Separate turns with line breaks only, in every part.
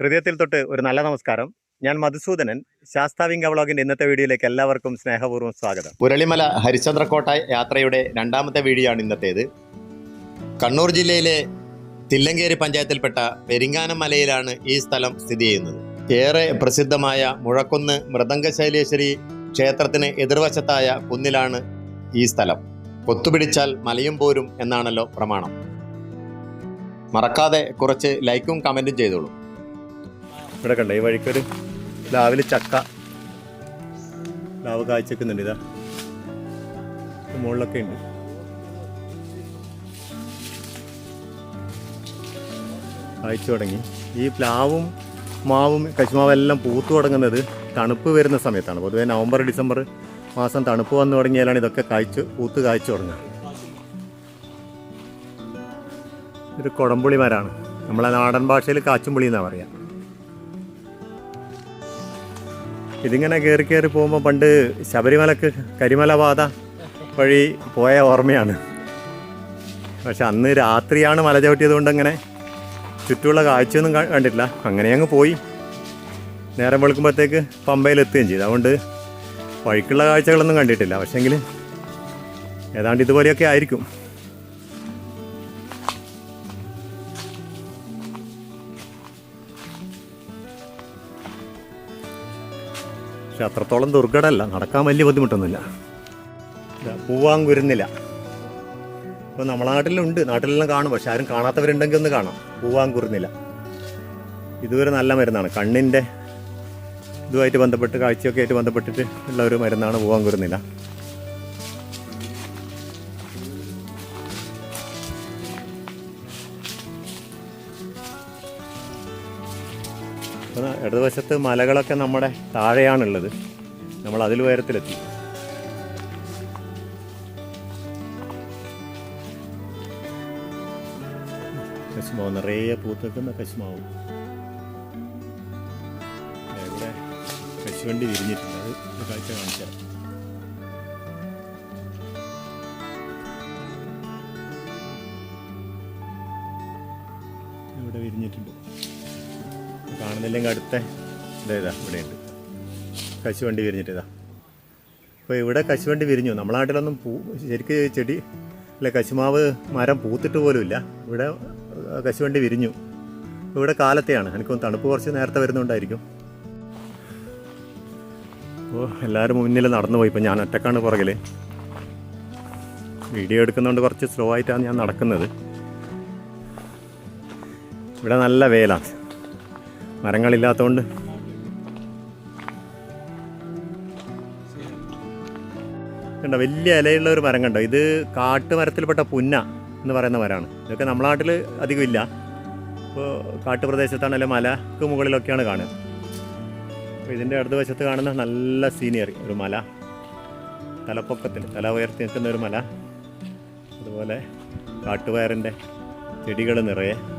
ഹൃദയത്തിൽ തൊട്ട് ഒരു നല്ല നമസ്കാരം. ഞാൻ മധുസൂദനൻ. ശാസ്താവിംഗ വ്ളോഗിന്റെ ഇന്നത്തെ വീഡിയോയിലേക്ക് എല്ലാവർക്കും സ്നേഹപൂർവം സ്വാഗതം. പുരളിമല ഹരിശ്ചന്ദ്രക്കോട്ട യാത്രയുടെ രണ്ടാമത്തെ വീഡിയോ ആണ് ഇന്നത്തേത്. കണ്ണൂർ ജില്ലയിലെ തില്ലങ്കേരി പഞ്ചായത്തിൽപ്പെട്ട പെരിങ്ങാനം മലയിലാണ് ഈ സ്ഥലം സ്ഥിതി ചെയ്യുന്നത്. ഏറെ പ്രസിദ്ധമായ മുഴക്കുന്ന് മൃദംഗശൈലേശ്വരി ക്ഷേത്രത്തിന് എതിർവശത്തായ കുന്നിലാണ് ഈ സ്ഥലം. കൊത്തുപിടിച്ചാൽ മലയും പോരും എന്നാണല്ലോ പ്രമാണം. മറക്കാതെ കുറച്ച് ലൈക്കും കമന്റും ചെയ്തോളൂ. ഇവിടെ കണ്ട ഈ വഴിക്കൊരു പ്ലാവിൽ ചക്ക. പ്ലാവ് കാഴ്ചക്കുന്നുണ്ട് ഇതാ. മുകളിലൊക്കെ ഉണ്ട്. കാഴ്ച തുടങ്ങി. ഈ പ്ലാവും മാവും കശുമാവും എല്ലാം പൂത്തു തുടങ്ങുന്നത് തണുപ്പ് വരുന്ന സമയത്താണ്. പൊതുവേ നവംബർ ഡിസംബർ മാസം തണുപ്പ് വന്നു തുടങ്ങിയാലാണ് ഇതൊക്കെ കായ്ച്ച് പൂത്ത് കായ്ച്ചു തുടങ്ങുക. ഒരു കുടംപുളി നമ്മളെ നാടൻ ഭാഷയിൽ കാച്ചുംപുളി എന്നാണ് പറയുക ഇതിങ്ങനെ കയറി കയറി പോകുമ്പോൾ പണ്ട് ശബരിമലക്ക് കരിമല പാത വഴി പോയ ഓർമ്മയാണ്. പക്ഷെ അന്ന് രാത്രിയാണ് മല ചവിട്ടിയത് കൊണ്ട് അങ്ങനെ ചുറ്റുമുള്ള കാഴ്ചയൊന്നും കണ്ടിട്ടില്ല. അങ്ങനെ അങ്ങ് പോയി. നേരം വെളുക്കുമ്പോഴത്തേക്ക് പമ്പയിലെത്തുകയും ചെയ്തു. അതുകൊണ്ട് വഴിക്കുള്ള കാഴ്ചകളൊന്നും കണ്ടിട്ടില്ല. പക്ഷെങ്കിൽ ഏതാണ്ട് ഇതുപോലെയൊക്കെ ആയിരിക്കും. പക്ഷെ അത്രത്തോളം ദുർഘടമല്ല നടക്കാൻ വലിയ ബുദ്ധിമുട്ടൊന്നുമില്ല. പൂവാൻ കുരുന്നില്ല ഇപ്പോൾ നമ്മളെ നാട്ടിലുണ്ട്. നാട്ടിലെല്ലാം കാണും. പക്ഷെ ആരും കാണാത്തവരുണ്ടെങ്കിൽ ഒന്ന് കാണാം. പൂവാൻ കുരുന്നില്ല ഇതുവരെ നല്ല മരുന്നാണ്. കണ്ണിന്റെ ഇതുമായിട്ട് ബന്ധപ്പെട്ട് കാഴ്ചയൊക്കെ ആയിട്ട് ബന്ധപ്പെട്ടിട്ട് ഉള്ള ഒരു മരുന്നാണ് പൂവാങ്കുരുന്നില അപ്പോൾ ഇടതുവശത്ത് മലകളൊക്കെ നമ്മുടെ താഴെയാണുള്ളത്. നമ്മൾ അതിൽ ഉയരത്തിലെത്തി. കശുമാവ് നിറയെ പൂത്തുനിൽക്കുന്ന കശുമാവ്. ഇവിടെ കശുവണ്ടി വിരിഞ്ഞിട്ടുണ്ട്. അത് കാഴ്ച കാണിച്ചാൽ. ഇവിടെ വിരിഞ്ഞിട്ടുണ്ട്? കാണുന്നില്ലെങ്കിൽ അടുത്ത ഇതാ ഇതാ ഇവിടെയുണ്ട്. കശുവണ്ടി വിരിഞ്ഞിട്ട് ഇതാ. അപ്പോൾ ഇവിടെ കശുവണ്ടി വിരിഞ്ഞു. നമ്മളെ നാട്ടിലൊന്നും പൂ ശരിക്ക് ചെടി അല്ല കശുമാവ് മരം പൂത്തിട്ട് പോലുമില്ല ഇവിടെ കശുവണ്ടി വിരിഞ്ഞു. ഇവിടെ കാലത്തെയാണ്. എനിക്ക് തണുപ്പ് കുറച്ച് നേരത്തെ വരുന്നുണ്ടായിരിക്കും. അപ്പോൾ എല്ലാവരും മുന്നിൽ നടന്നു പോയി ഇപ്പം ഞാൻ ഒറ്റക്കാണ് പുറകിൽ വീഡിയോ എടുക്കുന്നതുകൊണ്ട് കുറച്ച് സ്ലോ ആയിട്ടാണ് ഞാൻ നടക്കുന്നത്. ഇവിടെ നല്ല വേലാണ് മരങ്ങളില്ലാത്തതുകൊണ്ട് കണ്ടോ വലിയ ഇലയുള്ള ഒരു മരം കണ്ടോ? ഇത് കാട്ടുമരത്തിൽപ്പെട്ട പുന്ന എന്ന് പറയുന്ന മരമാണ്. ഇതൊക്കെ നമ്മുടെ നാട്ടിൽ അധികം ഇല്ല. ഇപ്പോൾ കാട്ടുപ്രദേശത്താണല്ലേ മലക്ക് മുകളിലൊക്കെയാണ് കാണുക. അപ്പോൾ ഇതിന്റെ അടുത്ത വശത്ത് കാണുന്ന നല്ല സീനിയറി ഒരു മല. തലപ്പൊക്കത്തിൽ തല ഉയർത്തി നിൽക്കുന്ന ഒരു മല. അതുപോലെ കാട്ടുപയറിന്റെ ചെടികൾ നിറയെ.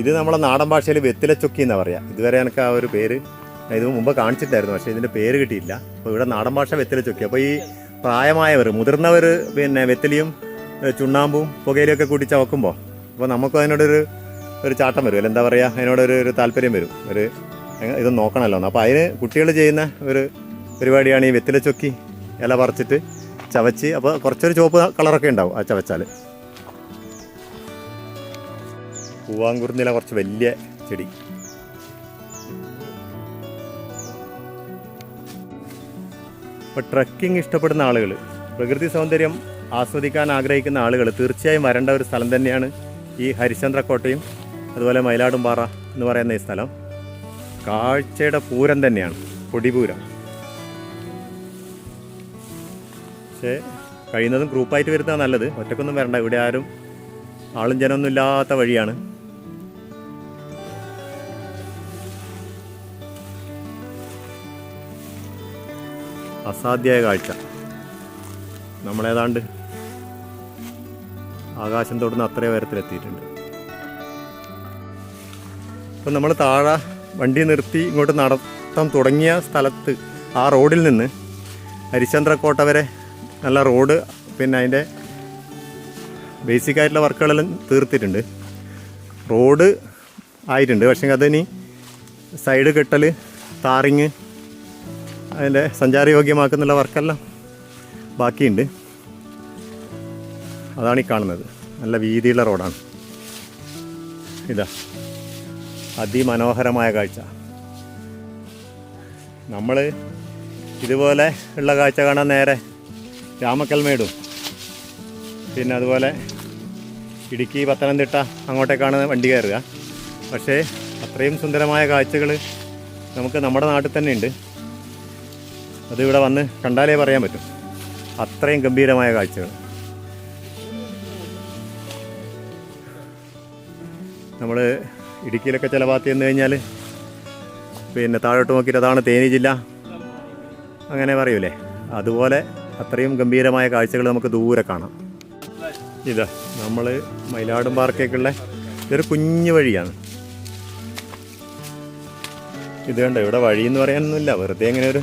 ഇത് നമ്മളെ നാടൻ ഭാഷയിൽ വെത്തില ചൊക്കി എന്നാ പറയാ. ഇതുവരെ എനിക്ക് ആ ഒരു പേര് ഇത് മുമ്പ് കാണിച്ചിട്ടായിരുന്നു പക്ഷെ ഇതിന്റെ പേര് കിട്ടിയില്ല. അപ്പോൾ ഇവിടെ നാടൻ ഭാഷ വെത്തില ചൊക്കി. അപ്പോൾ ഈ പ്രായമായവർ മുതിർന്നവർ പിന്നെ വെത്തിലിയും ചുണ്ണാമ്പും പുകയിലൊക്കെ കൂട്ടി ചവക്കുമ്പോൾ അപ്പോൾ നമുക്കും അതിനോടൊരു ഒരു ചാട്ടം വരും. അല്ല എന്താ പറയുക അതിനോടൊരു ഒരു താല്പര്യം വരും. ഒരു ഇത് നോക്കണമല്ലോ അപ്പോൾ അതിന് കുട്ടികൾ ചെയ്യുന്ന ഒരു പരിപാടിയാണ് ഈ വെത്തിലച്ചൊക്കി ഇല പറിച്ചിട്ട് ചവച്ച് അപ്പോൾ കുറച്ചൊരു ചുവപ്പ് കളറൊക്കെ ഉണ്ടാവും ആ ചവച്ചാൽ പൂവാങ്കുറുന്നില കുറച്ച് വലിയ ചെടി. ഇപ്പോൾ ട്രക്കിംഗ് ഇഷ്ടപ്പെടുന്ന ആളുകൾ പ്രകൃതി സൗന്ദര്യം ആസ്വദിക്കാൻ ആഗ്രഹിക്കുന്ന ആളുകൾ തീർച്ചയായും വരേണ്ട ഒരു സ്ഥലം തന്നെയാണ് ഈ ഹരിശ്ചന്ദ്രക്കോട്ടയും അതുപോലെ മയിലാടുംപാറ എന്ന് പറയുന്ന ഈ സ്ഥലം. കാഴ്ചയുടെ പൂരം തന്നെയാണ് കൊടിപൂരം പക്ഷേ കഴിയുന്നതും ഗ്രൂപ്പായിട്ട് വരുന്നതാണ് നല്ലത്. ഒറ്റക്കൊന്നും വരണ്ട. ഇവിടെ ആരും ആളും ജനമൊന്നും ഇല്ലാത്ത വഴിയാണ്. അസാധ്യായ കാഴ്ച. നമ്മളേതാണ്ട് ആകാശം തൊടുന്ന അത്രയും ഉയരത്തിലെത്തിയിട്ടുണ്ട്. അപ്പം നമ്മൾ താഴെ വണ്ടി നിർത്തി ഇങ്ങോട്ട് നടത്താൻ തുടങ്ങിയ സ്ഥലത്ത് ആ റോഡിൽ നിന്ന് ഹരിശ്ചന്ദ്രക്കോട്ട വരെ നല്ല റോഡ് പിന്നെ അതിന്റെ ബേസിക് ആയിട്ടുള്ള വർക്കുകളെല്ലാം തീർത്തിട്ടുണ്ട്. റോഡ് ആയിട്ടുണ്ട്. പക്ഷേ അതിനി സൈഡ് കെട്ടൽ താറിങ് അതിന്റെ സഞ്ചാരയോഗ്യമാക്കുന്നുള്ള വർക്കെല്ലാം ബാക്കിയുണ്ട്. അതാണ് ഈ കാണുന്നത്. നല്ല വീതിയുള്ള റോഡാണ്. ഇതാ. അതിമനോഹരമായ കാഴ്ച. നമ്മൾ ഇതുപോലെ ഉള്ള കാഴ്ച കാണാൻ നേരെ രാമക്കൽമേടും. പിന്നെ അതുപോലെ ഇടുക്കി പത്തനംതിട്ട അങ്ങോട്ടേക്കാണ് വണ്ടി കയറുക. പക്ഷേ അത്രയും സുന്ദരമായ കാഴ്ചകൾ നമുക്ക് നമ്മുടെ നാട്ടിൽ തന്നെ ഉണ്ട്. അത് ഇവിടെ വന്ന് കണ്ടാലേ പറയാൻ പറ്റും. അത്രയും ഗംഭീരമായ കാഴ്ചകൾ. നമ്മൾ ഇടുക്കിയിലൊക്കെ ചില ഭാഗത്ത് ചെന്ന് കഴിഞ്ഞാൽ പിന്നെ താഴോട്ട് നോക്കിയിട്ട് അതാണ് തേനി ജില്ല. അങ്ങനെ പറയൂലേ? അതുപോലെ അത്രയും ഗംഭീരമായ കാഴ്ചകൾ നമുക്ക് ദൂരെ കാണാം. ഇതാ നമ്മൾ മയിലാടും പാർക്കേക്കുള്ള ഇതൊരു കുഞ്ഞു വഴിയാണ്. ഇത് കണ്ട ഇവിടെ വഴി എന്ന് പറയാനൊന്നുമില്ല. വെറുതെ ഇങ്ങനെ ഒരു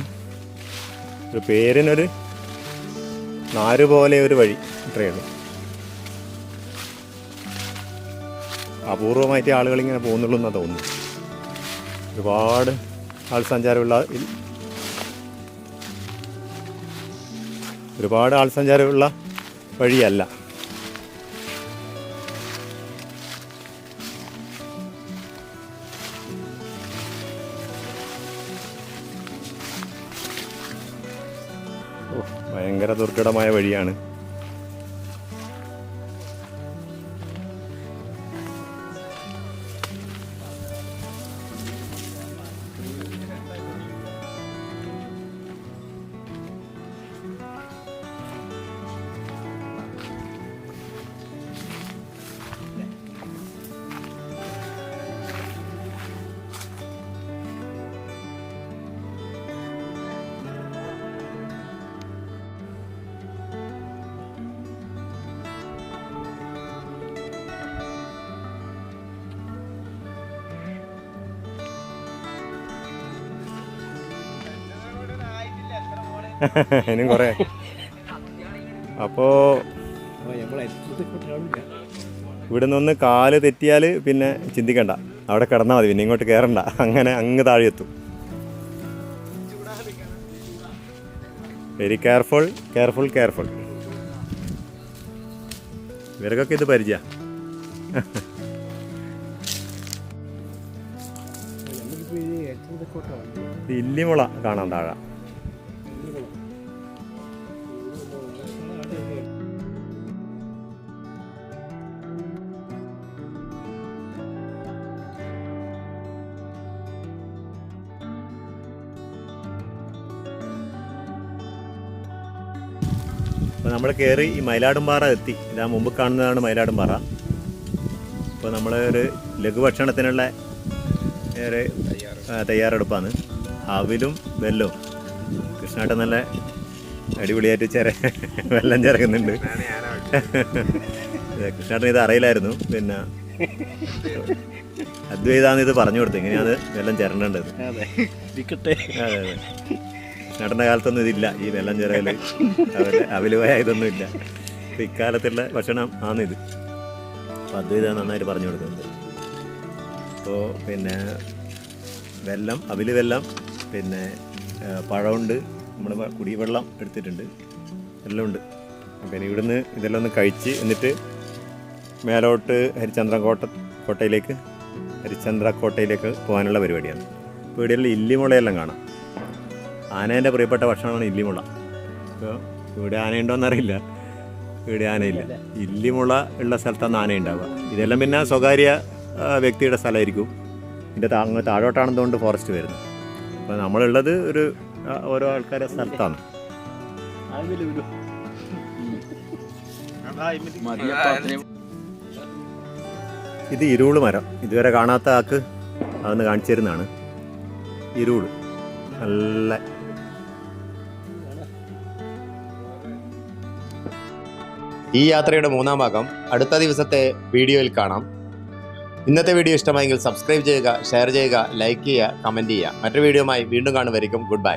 ഒരു പേരിനൊരു നാര് പോലെ ഒരു വഴി ഇത്രയേ ഉള്ളൂ. അപൂർവമായിട്ട് ആളുകൾ ഇങ്ങനെ പോകുന്നുള്ളൂ എന്നാണ് തോന്നുന്നു. ഒരുപാട് ആൾ സഞ്ചാരമുള്ള ഒരുപാട് ആൾ സഞ്ചാരമുള്ള വഴിയല്ല ഭയങ്കര ദുർഘടമായ വഴിയാണ്. ഇനിയും കുറേ. അപ്പോൾ ഇവിടെ നിന്ന് കാൽ തെറ്റിയാൽ പിന്നെ ചിന്തിക്കണ്ട. അവിടെ കിടന്നാൽ മതി പിന്നെ ഇങ്ങോട്ട് കയറണ്ട അങ്ങനെ അങ്ങ് താഴെ എത്തും വെരി കെയർഫുൾ കെയർഫുൾ കെയർഫുൾ ഇവർക്കൊക്കെ ഇത് പരിചയ. ഇല്ലിമുള കാണാൻ താഴെ. അപ്പോൾ നമ്മൾ കയറി ഈ മയിലാടുംപാറ എത്തി. ഇതാ മുമ്പ് കാണുന്നതാണ് മയിലാടുംപാറ. അപ്പോൾ നമ്മൾ ഒരു ലഘുഭക്ഷണത്തിനുള്ള ഒരു ആ, തയ്യാറെടുപ്പാണ്. അവിലും വെല്ലവും കൃഷ്ണാട്ടൻ നല്ല അടിപൊളിയായിട്ട് ചെറ വെള്ളം ചേർക്കുന്നുണ്ട് കൃഷ്ണാട്ടൻ ഇത് അറിയില്ലായിരുന്നു. പിന്നെ അദ്വൈതാന്ന് ഇത് പറഞ്ഞു കൊടുത്തു. ഇങ്ങനെയാണ് വെള്ളം
ഇരിക്കട്ടെ.
അതെ അതെ. നടന്ന കാലത്തൊന്നും ഇതില്ല. ഈ വെള്ളം ചിറകൽ അവരുടെ അവലുവായ ഇതൊന്നും ഇല്ല. അപ്പം ഇക്കാലത്തുള്ള ഭക്ഷണം ആണിത് അപ്പോൾ അത് ഇതാണ് നന്നായിട്ട് പറഞ്ഞു കൊടുക്കുന്നത്. അപ്പോൾ പിന്നെ വെല്ലം അവിൽ വെല്ലം പിന്നെ പഴമുണ്ട് നമ്മൾ കുടിവെള്ളം എടുത്തിട്ടുണ്ട്. എല്ലാം ഉണ്ട്. പിന്നെ ഇവിടുന്ന് ഇതെല്ലാം ഒന്ന് കഴിച്ച് എന്നിട്ട് മേലോട്ട് ഹരിചന്ദ്ര കോട്ട കോട്ടയിലേക്ക് ഹരിചന്ദ്ര കോട്ടയിലേക്ക് പോകാനുള്ള പരിപാടിയാണ്. ഇവിടെയുള്ള ഇല്ലിമുളയെല്ലാം കാണാം. ആനേന്റെ പ്രിയപ്പെട്ട ഭക്ഷണമാണ് ഇല്ലിമുള. ഇപ്പോൾ ഇവിടെ ആനയുണ്ടോയെന്നറിയില്ല ഇവിടെ ആനയില്ല. ഇല്ലിമുള ഉള്ള സ്ഥലത്താണ് ആന ഉണ്ടാവുക ഇതെല്ലാം പിന്നെ സ്വകാര്യ വ്യക്തിയുടെ സ്ഥലമായിരിക്കും. ഇതിന്റെ അങ്ങ് താഴോട്ടാണെന്നുകൊണ്ട് ഫോറസ്റ്റ് വരുന്നത് അപ്പോൾ നമ്മളുള്ളത് ഒരു ഓരോ ആൾക്കാരെ സ്ഥലത്താണ്. ഇത് ഇരുൾ മരം. ഇതുവരെ കാണാത്ത ആക്ക് അതൊന്ന് കാണിച്ചു തരുന്നതാണ്. ഇരുൾ. നല്ല
ഈ യാത്രയുടെ മൂന്നാം ഭാഗം അടുത്ത ദിവസത്തെ വീഡിയോയിൽ കാണാം. ഇന്നത്തെ വീഡിയോ ഇഷ്ടമായെങ്കിൽ സബ്സ്ക്രൈബ് ചെയ്യുക ഷെയർ ചെയ്യുക ലൈക്ക് ചെയ്യുക കമന്റ് ചെയ്യുക. മറ്റൊരു വീഡിയോയുമായി വീണ്ടും കാണുമായിരിക്കും ഗുഡ് ബൈ